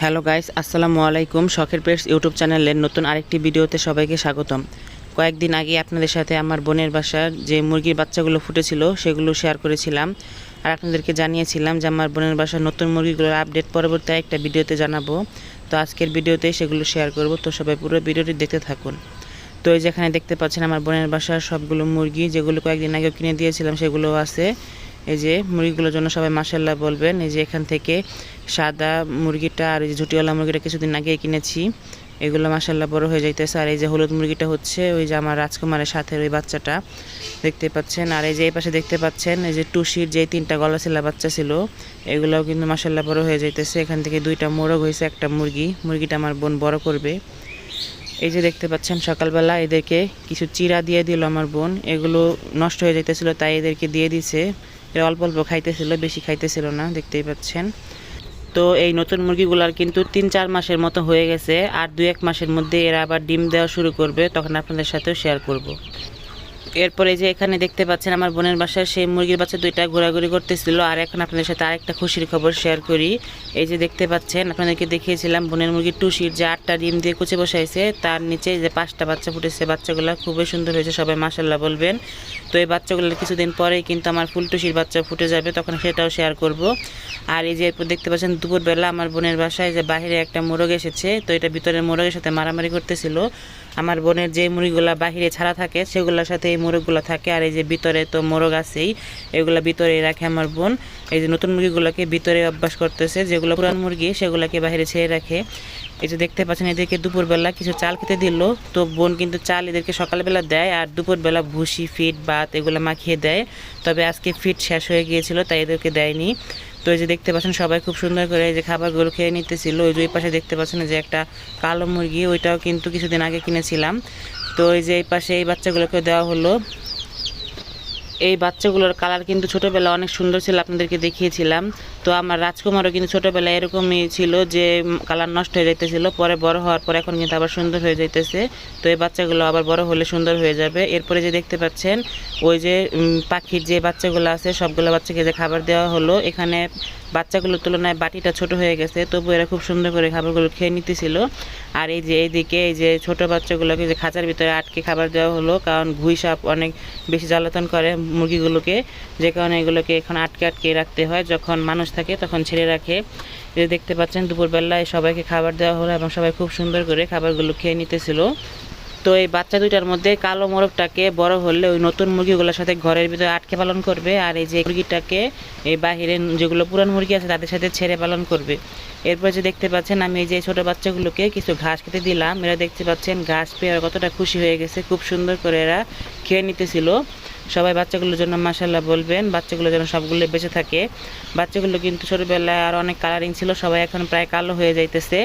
Hello guys, আসসালামু আলাইকুম। শখের পেটস ইউটিউব চ্যানেলের নতুন আরেকটি ভিডিওতে সবাইকে স্বাগতম। কয়েকদিন আগে আপনাদের সাথে আমার বোনের বাসার যে মুরগির বাচ্চাগুলো ফুটেছিল, সেগুলো শেয়ার করেছিলাম। আর আপনাদেরকে জানিয়েছিলাম যে আমার বোনের বাসার নতুন মুরগিগুলোর আপডেট পরবর্তী একটা ভিডিওতে জানাব। তো আজকের ভিডিওতে সেগুলো শেয়ার করব। তো সবাই পুরো ভিডিওটি দেখতে থাকুন। তো এই যেখানে দেখতে পাচ্ছেন, আমার বোনের বাসার সবগুলো মুরগি, যেগুলো কয়েকদিন আগে কিনে দিয়েছিলাম সেগুলো আছে। এই যে মুরগিগুলোর জন্য সবাই মাসাল্লাহ বলবেন, এই যে এখান থেকে সাদা মুরগিটা আর এই যে ঝুটিওয়ালা মুরগিটা কিছুদিন আগে কিনেছি, এগুলো মাসাল্লাহ বড় হয়ে যাইতেছে। আর এই যে হলুদ মুরগিটা হচ্ছে, ওই যে আমার রাজকুমারের সাথে ওই বাচ্চাটা দেখতে পাচ্ছেন। আর এই যে এই পাশে দেখতে পাচ্ছেন, এই যে টুসির যে তিনটা গলা ছিলা বাচ্চা ছিল, এগুলোও কিন্তু মাসাল্লাহ বড় হয়ে যাইতেছে। এখান থেকে দুইটা মোরগ হয়েছে, একটা মুরগি। মুরগিটা আমার বোন বড় করবে। এই যে দেখতে পাচ্ছেন, সকালবেলা এদেরকে কিছু চিরা দিয়ে দিল আমার বোন। এগুলো নষ্ট হয়ে যেতেছিল তাই এদেরকে দিয়ে দিছে। এরা অল্প অল্প খাইতেছিল, বেশি খাইতেছিল না, দেখতেই পাচ্ছেন। তো এই নতুন মুরগিগুলার কিন্তু তিন চার মাসের মতো হয়ে গেছে, আর দু এক মাসের মধ্যে এরা আবার ডিম দেওয়া শুরু করবে, তখন আপনাদের সাথেও শেয়ার করব। এরপরে যে এখানে দেখতে পাচ্ছেন আমার বোনের বাসায় সেই মুরগির বাচ্চা দুইটা ঘোরাঘুরি করতেছিল। আর এখন আপনাদের সাথে আরেকটা খুশির খবর শেয়ার করি। এই যে দেখতে পাচ্ছেন, আপনাদেরকে দেখিয়েছিলাম বোনের মুরগির টুসির যে আটটা ডিম দিয়ে কুচে বসাইছে, তার নিচে যে পাঁচটা বাচ্চা ফুটেছে। বাচ্চাগুলো খুবই সুন্দর হয়েছে, সবাই মাসাল্লাহ বলবেন। তো এই বাচ্চাগুলোর কিছুদিন পরেই কিন্তু আমার ফুল টুসির বাচ্চা ফুটে যাবে, তখন সেটাও শেয়ার করব। আর এই যে এরপর দেখতে পাচ্ছেন, দুপুরবেলা আমার বোনের বাসায় যে বাইরে একটা মোরগ এসেছে, তো এটা ভিতরের মোরগের সাথে মারামারি করতেছিল। আমার বোনের যে মুরগিগুলো বাহিরে ছাড়া থাকে, সেগুলোর সাথে এই মোরগগুলো থাকে। আর এই যে ভিতরে তো মোরগ আছেই, এগুলো ভিতরে রাখে আমার বোন। এই যে নতুন মুরগিগুলোকে ভিতরে অভ্যাস করতেছে, যেগুলো পুরান মুরগি, সেগুলোকে বাহিরে ছেড়ে রাখে। এই যে দেখতে পাচ্ছেন, এদেরকে দুপুরবেলা কিছু চাল খেতে দিল। তো বোন কিন্তু চাল এদেরকে সকালবেলা দেয় আর দুপুরবেলা ভুসি, ফিট, ভাত এগুলো মাখিয়ে দেয়। তবে আজকে ফিট শেষ হয়ে গিয়েছিল, তাই এদেরকে দেয়নি। তো এই যে দেখতে পাচ্ছেন, সবাই খুব সুন্দর করে এই যে খাবারগুলো খেয়ে নিতেছিল। ওই যে ওই পাশে দেখতে পাচ্ছেন, যে একটা কালো মুরগি, ওইটাও কিন্তু কিছুদিন আগে কিনেছিলাম। তো এই যে এই পাশে এই বাচ্চাগুলোকে দেওয়া হলো। এই বাচ্চাগুলোর কালার কিন্তু ছোটোবেলা অনেক সুন্দর ছিল, আপনাদেরকে দেখিয়েছিলাম। তো আমার রাজকুমারও কিন্তু ছোটোবেলায় এরকমই ছিল যে কালার নষ্ট হয়ে যাইতেছিল, পরে বড় হওয়ার পর এখন কিন্তু আবার সুন্দর হয়ে যাইতেছে। তো এই বাচ্চাগুলো আবার বড় হলে সুন্দর হয়ে যাবে। এরপরে যে দেখতে পাচ্ছেন, ওই যে পাখির যে বাচ্চাগুলো আছে, সবগুলো বাচ্চাকে যে খাবার দেওয়া হলো, এখানে বাচ্চাগুলোর তুলনায় বাটিটা ছোট হয়ে গেছে, তবু এরা খুব সুন্দর করে খাবারগুলো খেয়ে নিতেছিল। আর এই যে এইদিকে এই যে ছোট বাচ্চাগুলোকে যে খাঁচার ভিতরে আটকে খাবার দেওয়া হলো, কারণ ঘুই সাপ অনেক বেশি জ্বালাতন করে মুরগিগুলোকে, যে কারণে এগুলোকে এখন আটকে আটকে রাখতে হয়। যখন মানুষ থাকে তখন ছেড়ে রাখে। দেখতে পাচ্ছেন, দুপুরবেলায় সবাইকে খাবার দেওয়া হলো এবং সবাই খুব সুন্দর করে খাবারগুলো খেয়ে নিতেছিল। তো এই বাচ্চা দুইটার মধ্যে কালো মোরগটাকে বড় হলে ওই নতুন মুরগিগুলোর সাথে ঘরের ভিতরে আটকে পালন করবে, আর এই যে মুরগিটাকে এই বাহিরে যেগুলো পুরান মুরগি আছে তাদের সাথে ছেড়ে পালন করবে। এরপর যে দেখতে পাচ্ছেন, আমি এই যে ছোট বাচ্চাগুলোকে কিছু ঘাস খেতে দিলাম। এরা দেখতে পাচ্ছেন, ঘাস পেয়ে কতটা খুশি হয়ে গেছে। খুব সুন্দর করে এরা খেয়ে নিতেছিল। সবাই বাচ্চাগুলোর জন্য মাসাল্লাহ বলবেন, বাচ্চাগুলো যেন সবগুলো বেঁচে থাকে। বাচ্চাগুলো কিন্তু ছোটোবেলায় আর অনেক কালারিং ছিল, সবাই এখন প্রায় কালো হয়ে যাইতেছে।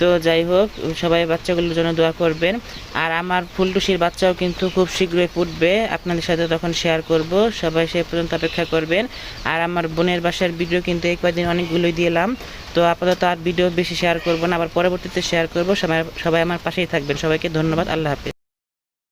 তো যাই হোক, সবাই বাচ্চাগুলোর জন্য দোয়া করবেন। আর আমার ফুলটুসির বাচ্চাও কিন্তু খুব শীঘ্রই ফুটবে। আপনাদের সাথে তখন শেয়ার করব। সবাই সে পর্যন্ত অপেক্ষা করবেন। আর আমার বোনের বাসার ভিডিও কিন্তু এই কয়েকদিন অনেকগুলোই দিলাম। তো আপাতত আর ভিডিও বেশি শেয়ার করব না, আবার পরবর্তীতে শেয়ার করব। সবাই সবাই আমার পাশেই থাকবেন। সবাইকে ধন্যবাদ। আল্লাহ হাফিজ।